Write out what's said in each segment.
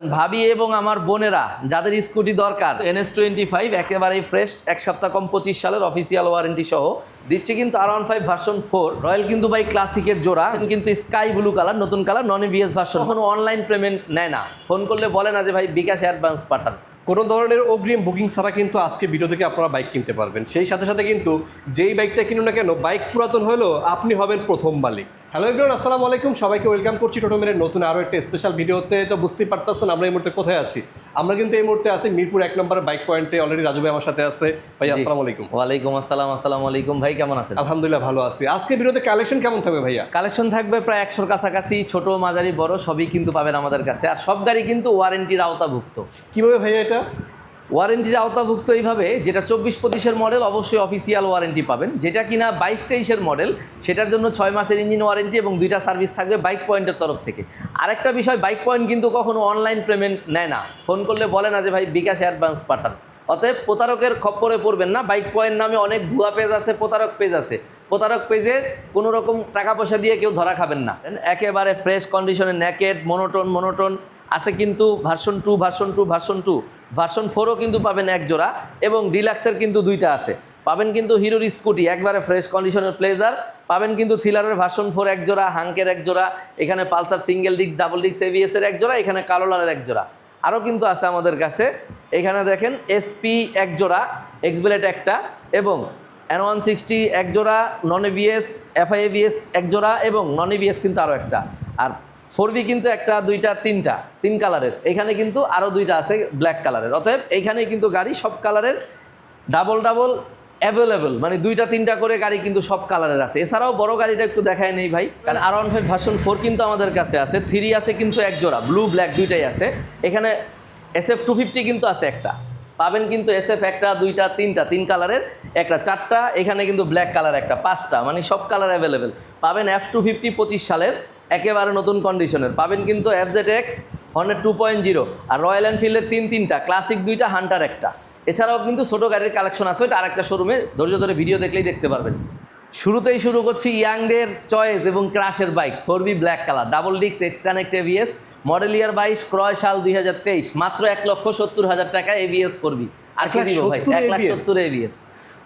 ভাবি এবং আমার বোনেরা, যাদের স্কুটি দরকার, এনএস টোয়েন্টি ফাইভ একেবারেই ফ্রেশ এক সপ্তাহ কম পঁচিশ সালের অফিসিয়াল ওয়ারেন্টি সহ। দিচ্ছে কিন্তু R one five version four Royal কিন্তু ভাই ক্লাসিকের জোড়া, কিন্তু স্কাই ব্লু কালার নতুন কালার নন এভিএস ভার্সন কোনো অনলাইন পেমেন্ট নেয় না। ফোন করলে বলে না যে, ভাই, বিকাশ অ্যাডভান্স পাঠান। কোনো ধরনের অগ্রিম বুকিং ছাড়া কিন্তু আজকে ভিডিও থেকে আপনারা বাইক কিনতে পারবেন। সেই সাথে সাথে কিন্তু যেই বাইকটা কিনুন না কেন, বাইক পুরাতন হলেও আপনি হবেন প্রথম মালিক। হ্যালো এভরিওয়ান আসসালামু আলাইকুম। সবাইকে ওয়েলকাম করছি টোটোমেরের নতুন আরও একটা স্পেশাল ভিডিওতে তো বুঝতেই পারতেছেন আমরা এই মুহূর্তে কোথায় আছি। আমরা কিন্তু এই মুহূর্তে আছি মিরপুর এক নম্বর বাইক পয়েন্টে অলরেডি রাজু ভাই আমার সাথে আছে। ভাই। আসসালামু আলাইকুম। ওয়ালাইকুম আসসালাম আসসালামু আলাইকুম। ভাই কেমন আছেন? আলহামদুলিল্লাহ ভালো আছি। আজকে বিরোধে কালেকশন কেমন থাকবে ভাইয়া? কালেকশন থাকবে প্রায় একশোর কাছাকাছি। ছোট মাঝারি বড় সবই কিন্তু পাবেন আমাদের কাছে। আর সব গাড়ি কিন্তু ওয়ারেন্টির আওতাভুক্ত। কীভাবে ভাইয়া এটা? ওয়ারেন্টির আওতাভুক্ত এইভাবে যেটা চব্বিশ পঁচিশের মডেল, অবশ্যই অফিসিয়াল ওয়ারেন্টি পাবেন। যেটা কিনা বাইশ তেইশের মডেল, সেটার জন্য ছয় মাসের ইঞ্জিন ওয়ারেন্টি এবং দুইটা সার্ভিস থাকবে বাইক পয়েন্টের তরফ থেকে। আরেকটা বিষয় বাইক পয়েন্ট কিন্তু কখনো অনলাইন পেমেন্ট নেয় না। ফোন করলে বলে না যে, ভাই, বিকাশ অ্যাডভান্স পাঠান। অতএব প্রতারকের খপ্পরে পড়বেন না। বাইক পয়েন্ট নামে অনেক ভুয়া পেজ আছে, প্রতারক পেজ আছে। প্রতারক পেজে কোনো রকম টাকা পয়সা দিয়ে কেউ ধরা খাবেন না। একেবারে ফ্রেশ কন্ডিশনে ন্যাকেট মনোটন মনোটন আছে কিন্তু version two version two version two version ফোরও কিন্তু পাবেন এক জোড়া এবং ডিলাক্সের কিন্তু দুইটা আছে। পাবেন কিন্তু হিরোর স্কুটি একবারে ফ্রেশ কন্ডিশনের প্লেজার পাবেন কিন্তু থ্রিলারের ভার্সন ফোর এক জোড়া হাঙ্কের এক জোড়া, এখানে Pulsar single disc double disc ABS এর এক জোড়া, এখানে কালো লালের এক জোড়া। আরও কিন্তু আছে আমাদের কাছে। এখানে দেখেন এসপি এক জোড়া এক্সবেলেট একটা এবং এন ওয়ান সিক্সটি এক জোড়া নন এভিএস এফআই এভিএস এক জোড়া এবং নন এভিএস কিন্তু আরও একটা। আর ফোর কিন্তু একটা, দুইটা, তিনটা, তিন কালারের। এখানে কিন্তু আরও দুইটা আছে, ব্ল্যাক কালারের। অতএব এইখানে কিন্তু গাড়ি সব কালারের ডাবল ডাবল অ্যাভেলেবল। মানে দুইটা, তিনটা করে গাড়ি কিন্তু সব কালারের আছে। এছাড়াও বড় গাড়িটা একটু দেখায় নেই ভাই। কারণ R one five version four কিন্তু আমাদের কাছে আছে। থ্রি আছে কিন্তু এক জোড়া। ব্লু ব্ল্যাক দুইটাই আছে। এখানে এস এফ টু ফিফটি কিন্তু আছে একটা। পাবেন কিন্তু এস এফ একটা, দুইটা, তিনটা, তিন কালারের একটা, চারটা। এখানে কিন্তু ব্ল্যাক কালার একটা, পাঁচটা। মানে সব কালার অ্যাভেলেবেল। পাবেন এফ টু ফিফটি পঁচিশ সালের। একেবারে নতুন কন্ডিশনের পাবেন কিন্তু F Z X Hornet two point zero আর রয়্যাল এনফিল্ডের তিন তিনটা ক্লাসিক দুইটা হান্টার একটা। এছাড়াও কিন্তু ছোটো গাড়ির কালেকশন আছে ওইটা আরেকটা শোরুমে ধৈর্য ধরে ভিডিও দেখলেই দেখতে পারবেন। শুরুতেই শুরু করছি ইয়াংদের চয়েস এবং ক্রাশের bike four B black colour double ডিক্স X connect ABS model year বাইশ ক্রয় সাল দুই হাজার তেইশ মাত্র এক লক্ষ সত্তর হাজার টাকা এভিএস করবি আর কি দিব ভাই? এক লাখ সত্তর এভিএস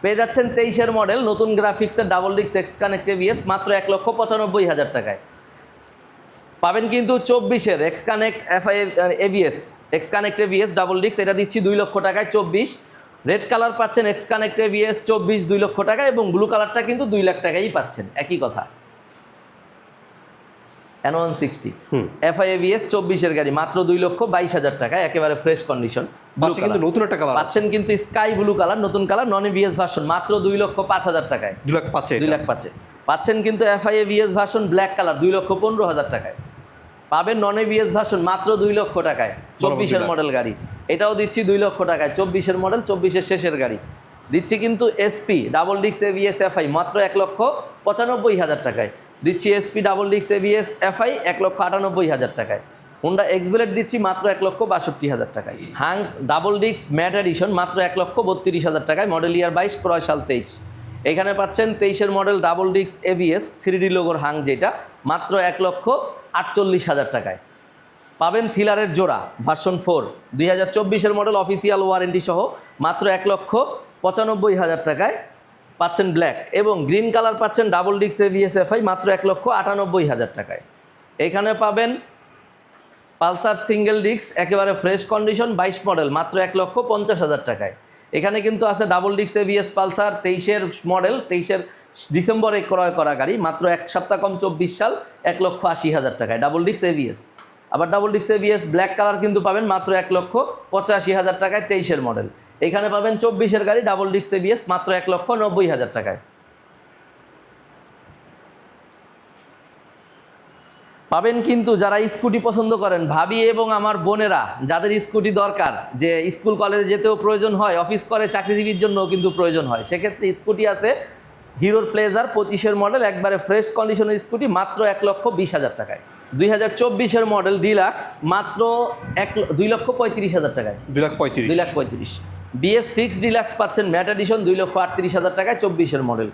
পেয়ে যাচ্ছেন তেইশের মডেল নতুন গ্রাফিক্সের ডাবল ডিক্স এক্স কানেক্ট এভিএস মাত্র এক লক্ষ পঁচানব্বই হাজার টাকায়। পাবেন কিন্তু চব্বিশের X connect FI ABS X connect ABS double ডিক্স এটা দিচ্ছি দুই লক্ষ টাকায় চব্বিশ। রেড কালার পাচ্ছেন এক্স কানেক্ট এবিএস চব্বিশ দুই লক্ষ টাকা এবং ব্লু কালারটা কিন্তু দুই লাখ টাকাই পাচ্ছেন। একই কথা। N one sixty hmm. FI ABS চব্বিশের গাড়ি মাত্র দুই লক্ষ বাইশ হাজার টাকা একেবারে ফ্রেশ কন্ডিশন কিন্তু নতুন একটা কালার পাচ্ছেন কিন্তু স্কাই ব্লু কালার নতুন colour non A B S version মাত্র দুই লক্ষ পাঁচ হাজার টাকায়। দু লাখ পাঁচে দুই লাখ পাচ্ছে পাচ্ছেন কিন্তু FI ABS version black colour দুই লক্ষ পনেরো হাজার টাকায়। পাবেন নন এভিএস ভাষণ মাত্র দুই লক্ষ টাকায়। চব্বিশের মডেল গাড়ি। এটাও দিচ্ছি দুই লক্ষ টাকায়। চব্বিশের মডেল চব্বিশের শেষের গাড়ি। দিচ্ছি কিন্তু এসপি ডাবল ডিক্স এভিএস এফআই মাত্র এক লক্ষ পঁচানব্বই হাজার টাকায়। দিচ্ছি এসপি ডাবল ডিক্স এভিএস এফআই এক লক্ষ আটানব্বই হাজার টাকায়। হুন্ডা এক্সবেলেট দিচ্ছি মাত্র এক লক্ষ বাষট্টি হাজার টাকায়। হাং ডাবল ডিক্স ম্যাট এডিশন মাত্র এক লক্ষ বত্রিশ হাজার টাকায় মডেল ইয়ার বাইশ ক্রয় সাল তেইশ। এখানে পাচ্ছেন তেইশের মডেল ডাবল ডিক্স এভিএস থ্রি ডি লোগোর হাং যেটা মাত্র এক লক্ষ আটচল্লিশ হাজার টাকায়। পাবেন থ্রিলারের জোড়া, ভার্সন ফোর, দুই হাজার চব্বিশের মডেল, অফিসিয়াল ওয়ারেন্টি সহ মাত্র এক লক্ষ পঁচানব্বই হাজার টাকায় পাচ্ছেন ব্ল্যাক এবং গ্রিন কালার পাচ্ছেন ডাবল ডিক্স এভিএস এফআই মাত্র এক লক্ষ আটানব্বই হাজার টাকায়। এখানে পাবেন পালসার সিঙ্গেল ডিক্স একেবারে ফ্রেশ কন্ডিশন বাইশ মডেল মাত্র এক লক্ষ পঞ্চাশ হাজার টাকায়। এখানে কিন্তু আছে ডাবল ডিক্স এভিএস পালসার, তেইশের মডেল তেইশের ডিসেম্বরে ক্রয় করা গাড়ি, মাত্র এক সপ্তাহ কম চব্বিশ সাল, এক লক্ষ আশি হাজার টাকায়। ডাবল ডিক্স এভিএস আবার ডাবল ডিক্স এভিএস ব্ল্যাক কালার কিন্তু পাবেন মাত্র এক লক্ষ পঁচাশি হাজার টাকায় তেইশের মডেল এখানে পাবেন চব্বিশের গাড়ি ডাবল ডিক্স এভিএস মাত্র এক লক্ষ নব্বই হাজার টাকায়। পাবেন কিন্তু যারা স্কুটি পছন্দ করেন, ভাবি এবং আমার বোনেরা, যাদের স্কুটি দরকার, যে স্কুল কলেজে যেতেও প্রয়োজন হয়, অফিস করে চাকরিজীবীর জন্যও কিন্তু প্রয়োজন হয়। সেক্ষেত্রে স্কুটি আছে হিরোর প্লেজার পঁচিশের মডেল একবারে ফ্রেশ কন্ডিশনের স্কুটি মাত্র এক লক্ষ বিশ হাজার টাকায়। দুই হাজার চব্বিশের মডেল ডিলাক্স মাত্র এক দুই লক্ষ পঁয়ত্রিশ হাজার টাকায়। দুই লাখ পঁয়ত্রিশ। দুই লাখ পঁয়ত্রিশ। বিএস সিক্স ডিলাক্স পাচ্ছেন ম্যাট এডিশন দুই লক্ষ আটত্রিশ হাজার টাকায় চব্বিশের মডেল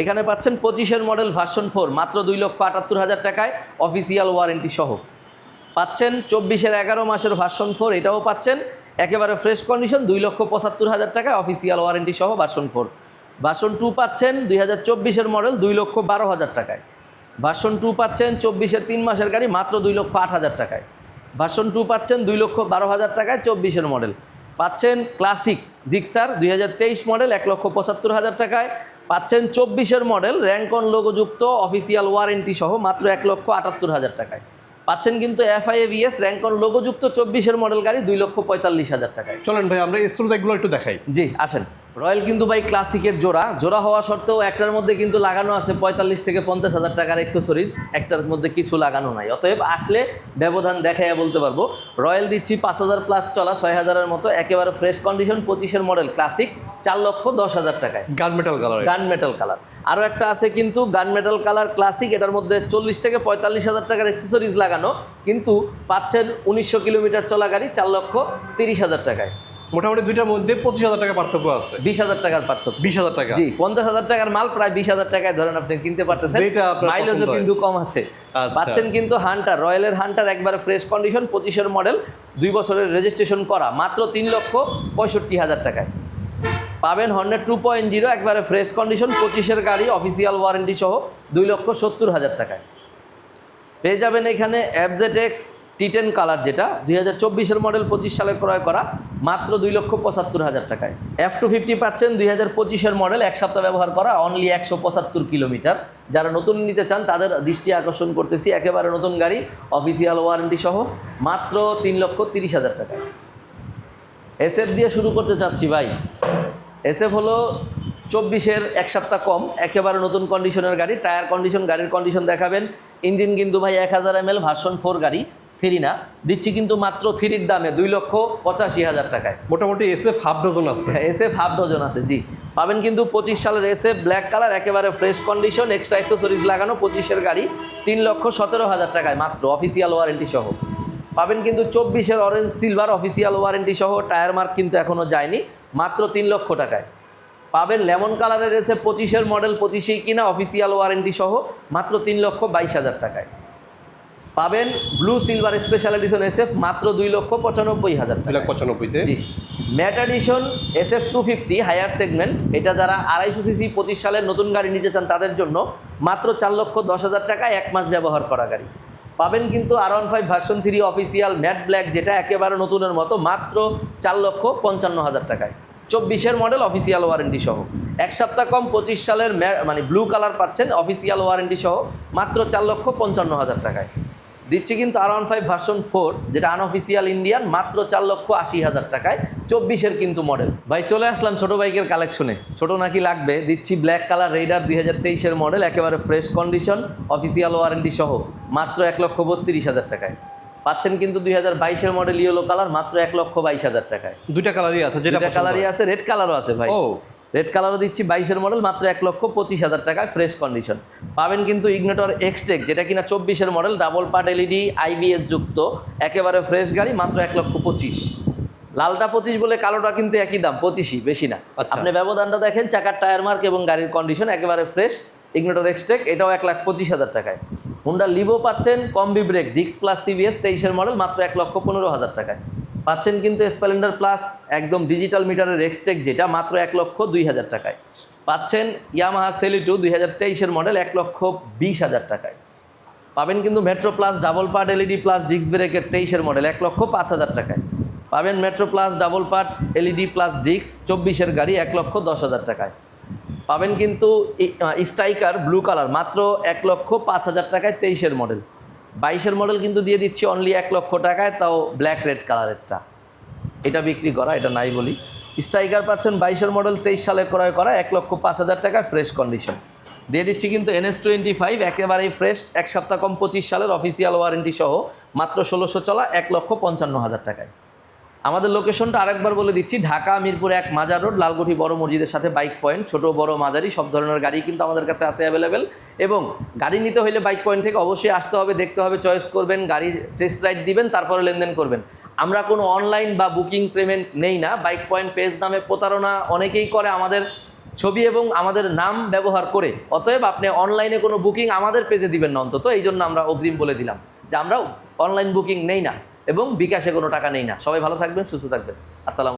এখানে পাচ্ছেন পঁচিশের মডেল ভার্সন ফোর মাত্র দুই লক্ষ আটাত্তর হাজার টাকায় অফিসিয়াল ওয়ারেন্টি সহ। পাচ্ছেন চব্বিশের এগারো মাসের ভার্সন ফোর এটাও পাচ্ছেন। একেবারে ফ্রেশ কন্ডিশন দুই লক্ষ পঁচাত্তর হাজার টাকায় অফিসিয়াল ওয়ারেন্টি সহ ভার্সন ফোর ভার্সন টু পাচ্ছেন দুই হাজার চব্বিশের মডেল দুই লক্ষ বারো হাজার টাকায়। ভার্সন টু পাচ্ছেন চব্বিশের তিন মাসের গাড়ি মাত্র দুই লক্ষ আট হাজার টাকায়। ভার্সন টু পাচ্ছেন দুই লক্ষ বারো হাজার টাকায় চব্বিশের মডেল পাচ্ছেন ক্লাসিক জিক্সার দুই হাজার তেইশ মডেল এক লক্ষ পঁচাত্তর হাজার টাকায়। পাচ্ছেন চব্বিশের মডেল র্যাঙ্কন লোগোযুক্ত অফিসিয়াল ওয়ারেন্টি সহ মাত্র এক লক্ষ আটাত্তর হাজার টাকায়। পাচ্ছেন কিন্তু এফআইএভিএস র্যাঙ্কন লোগোযুক্ত চব্বিশের মডেল গাড়ি দুই লক্ষ পঁয়তাল্লিশ হাজার টাকায়। চলেন ভাই আমরা স্টোর ব্যাগগুলো একটু দেখাই। জি আসেন। রয়্যাল কিন্তু ভাই ক্লাসিকের জোড়া। জোড়া হওয়া সত্ত্বেও একটার মধ্যে কিন্তু লাগানো আছে পঁয়তাল্লিশ থেকে পঞ্চাশ হাজার টাকার অ্যাক্সেসরিজ একটার মধ্যে কিছু লাগানো নাই। অতএব আসলে ব্যবধান দেখাইয়া বলতে পারব। রয়্যাল দিচ্ছি পাঁচ হাজার প্লাস চলা ছয় হাজারের মতো। একেবারে ফ্রেশ কন্ডিশন পঁচিশের মডেল ক্লাসিক চার লক্ষ দশ হাজার টাকায়। Gun metal colour gun metal colour আরও একটা আছে কিন্তু গান মেটাল কালার ক্লাসিক এটার মধ্যে চল্লিশ থেকে পঁয়তাল্লিশ হাজার টাকার অ্যাক্সেসরিজ লাগানো। কিন্তু পাচ্ছেন উনিশশো কিলোমিটার চলা গাড়ি চার লক্ষ তিরিশ হাজার টাকায়। মোটামুটি দুইটার মধ্যে পঁচিশ হাজার টাকা পার্থক্য আছে। বিশ হাজার টাকার পার্থক্য। বিশ হাজার টাকা। জি পঞ্চাশ হাজার টাকার মাল প্রায় বিশ হাজার টাকায় ধরেন আপনি কিনতে পারতেছেন। মাইলেজও কিন্তু কম আছে। আচ্ছা। পাচ্ছেন কিন্তু হান্টার রয়্যালের হান্টার একবারে ফ্রেশ কন্ডিশন পঁচিশের মডেল দুই বছরের রেজিস্ট্রেশন করা মাত্র তিন লক্ষ পঁয়ষট্টি হাজার টাকায়। পাবেন হন্ড্রেড টু পয়েন্ট জিরো একবারে ফ্রেশ কন্ডিশন পঁচিশের গাড়ি অফিসিয়াল ওয়ারেন্টি সহ দুই লক্ষ সত্তর হাজার টাকায়। পেয়ে যাবেন এখানে অ্যাবজেট এক্স টি টেন কালার যেটা, দুই হাজার চব্বিশের মডেল পঁচিশ সালে ক্রয় করা, মাত্র দুই লক্ষ পঁচাত্তর হাজার টাকায়। এফ টু ফিফটি পাচ্ছেন দুই হাজার পঁচিশের মডেল এক সপ্তাহ ব্যবহার করা অনলি একশো পঁচাত্তর কিলোমিটার। যারা নতুন নিতে চান, তাদের দৃষ্টি আকর্ষণ করতেছি, একেবারে নতুন গাড়ি অফিসিয়াল ওয়ারেন্টি সহ, মাত্র তিন লক্ষ তিরিশ হাজার টাকায় এসএফ দিয়ে শুরু করতে চাচ্ছি ভাই। এসএফ হলো চব্বিশের এক সপ্তাহ কম, একেবারে নতুন কন্ডিশনের গাড়ি টায়ার কন্ডিশন গাড়ির কন্ডিশন দেখাবেন। ইঞ্জিন কিন্তু ভাই এক হাজার এম এল ভার্সন ফোর গাড়ি। থ্রি না দিচ্ছি কিন্তু মাত্র থ্রির দামে দুই লক্ষ পঁচাশি হাজার টাকায়। মোটামুটি এসএফ হাফ ডজন আছে। এসএফ হাফ ডজন আছে জি। পাবেন কিন্তু পঁচিশ সালের এসএফ ব্ল্যাক কালার একেবারে ফ্রেশ কন্ডিশন এক্সট্রা অ্যাক্সেসরিজ লাগানো পঁচিশের গাড়ি তিন লক্ষ সতেরো হাজার টাকায় মাত্র অফিসিয়াল ওয়ারেন্টি সহ। পাবেন কিন্তু চব্বিশের অরেঞ্জ সিলভার অফিসিয়াল ওয়ারেন্টি সহ টায়ার মার্ক কিন্তু এখনও যায়নি মাত্র তিন লক্ষ টাকায়। পাবেন লেমন কালারের এসে পঁচিশের মডেল পঁচিশেই কিনা অফিসিয়াল ওয়ারেন্টি সহ মাত্র তিন লক্ষ বাইশ হাজার টাকায়। পাবেন blue silver special edition SF মাত্র দুই লক্ষ পঁচানব্বই হাজার দুই লাখ পঁচানব্বইতে? জি। Matte edition S F two fifty higher segment এটা যারা আড়াইশো সিসি পঁচিশ সালের নতুন গাড়ি নিতে চান তাদের জন্য মাত্র চার লক্ষ দশ হাজার টাকা এক মাস ব্যবহার করা গাড়ি। পাবেন কিন্তু R one five version three official matte black যেটা একেবারে নতুনের মতো মাত্র চার লক্ষ পঞ্চান্ন হাজার টাকায়। চব্বিশের মডেল অফিসিয়াল ওয়ারেন্টি সহ। এক সপ্তাহ কম পঁচিশ সালের ম্যা- মানে ব্লু কালার পাচ্ছেন অফিসিয়াল ওয়ারেন্টি সহ মাত্র চার লক্ষ পঞ্চান্ন হাজার টাকায়। দিচ্ছি কিন্তু R one five version four যেটা আনঅফিসিয়াল ইন্ডিয়ান মাত্র চার লক্ষ আশি হাজার টাকায় চব্বিশের কিন্তু মডেল ভাই চলে আসলাম ছোট বাইকের কালেকশনে ছোট নাকি লাগবে? দিচ্ছি ব্ল্যাক কালার রেডার দুই হাজার তেইশের মডেল একেবারে ফ্রেশ কন্ডিশন অফিসিয়াল ওয়ারেন্টি সহ মাত্র এক লক্ষ বত্রিশ হাজার টাকায়। পাচ্ছেন কিন্তু দুই হাজার বাইশের মডেল ইয়েলো কালার মাত্র এক লক্ষ বাইশ হাজার টাকায়। দুইটা কালারই আছে যেটা কালারই আছে রেড কালারও আছে ভাই। ও। রেড কালারও দিচ্ছি বাইশের মডেল মাত্র এক লক্ষ পঁচিশ হাজার টাকায় ফ্রেশ কন্ডিশন পাবেন কিন্তু ইগনেটর এক্সটেক যেটা কিনা চব্বিশের model double part LED IBS যুক্ত একেবারে ফ্রেশ গাড়ি মাত্র এক লক্ষ পঁচিশ। লালটা পঁচিশ বলে কালোটা কিন্তু একই দাম পঁচিশই বেশি না। আচ্ছা। আপনি ব্যবধানটা দেখেন চাকার টায়ার মার্ক এবং গাড়ির কন্ডিশন একেবারে ফ্রেশ ইগনেটর এক্সটেক এটাও এক লাখ পঁচিশ হাজার টাকায়। হুন্ডা লিভো পাচ্ছেন কম্বি ব্রেক ডিক্স প্লাস সিবিএস তেইশের মডেল মাত্র এক লক্ষ পনেরো হাজার টাকায়। পাচ্ছেন কিন্তু স্প্লেন্ডার প্লাস একদম ডিজিটাল মিটারের এক্সটেক যেটা মাত্র এক লক্ষ দুই হাজার টাকায়। পাচ্ছেন ইয়ামাহা সেলিটু দুই হাজার তেইশের মডেল এক লক্ষ বিশ হাজার টাকায়। পাবেন কিন্তু metro plus double part LED plus ডিক্স ব্রেকের তেইশের মডেল এক লক্ষ পাঁচ হাজার টাকায়। পাবেন metro plus double part LED plus ডিক্স চব্বিশের গাড়ি এক লক্ষ দশ হাজার টাকায়। পাবেন কিন্তু স্ট্রাইকার ব্লু কালার মাত্র এক লক্ষ পাঁচ হাজার টাকায় তেইশের মডেল বাইশের মডেল কিন্তু দিয়ে দিচ্ছি অনলি এক লক্ষ টাকায়, তাও ব্ল্যাক রেড কালারেরটা এটা বিক্রি করা, এটা নাই বলি। স্ট্রাইকার পাচ্ছেন বাইশের মডেল তেইশ সালে ক্রয় করা, এক লক্ষ পাঁচ হাজার টাকায় ফ্রেশ কন্ডিশন দিয়ে দিচ্ছি কিন্তু এনএস টোয়েন্টি ফাইভ একেবারেই ফ্রেশ এক সপ্তাহ কম পঁচিশ সালের অফিসিয়াল ওয়ারেন্টি সহ, মাত্র ষোলোশো চলা, এক লক্ষ পঞ্চান্ন হাজার টাকায়। আমাদের লোকেশনটা আরেকবার বলে দিচ্ছি, ঢাকা, মিরপুর এক মাজার রোড লালগুঠি বড় মসজিদের সাথে বাইক পয়েন্ট ছোট বড় মাঝারি, সব ধরনের গাড়ি কিন্তু আমাদের কাছে আছে অ্যাভেলেবেল এবং গাড়ি নিতে হলে বাইক পয়েন্ট থেকে অবশ্যই আসতে হবে, দেখতে হবে চয়েস করবেন, গাড়ি টেস্ট রাইড দিবেন, তারপরে লেনদেন করবেন। আমরা কোনো অনলাইন বা বুকিং পেমেন্ট নেই না বাইক পয়েন্ট পেজ নামে প্রতারণা অনেকেই করে আমাদের ছবি এবং আমাদের নাম ব্যবহার করে। অতএব আপনি অনলাইনে কোনো বুকিং আমাদের পেজে দিবেন না অন্তত এই জন্য আমরা অগ্রিম বলে দিলাম যে আমরা অনলাইন বুকিং নেই না। এবং বিকাশে কোনো টাকা নেই না। সবাই ভালো থাকবেন সুস্থ থাকবেন। আসসালাম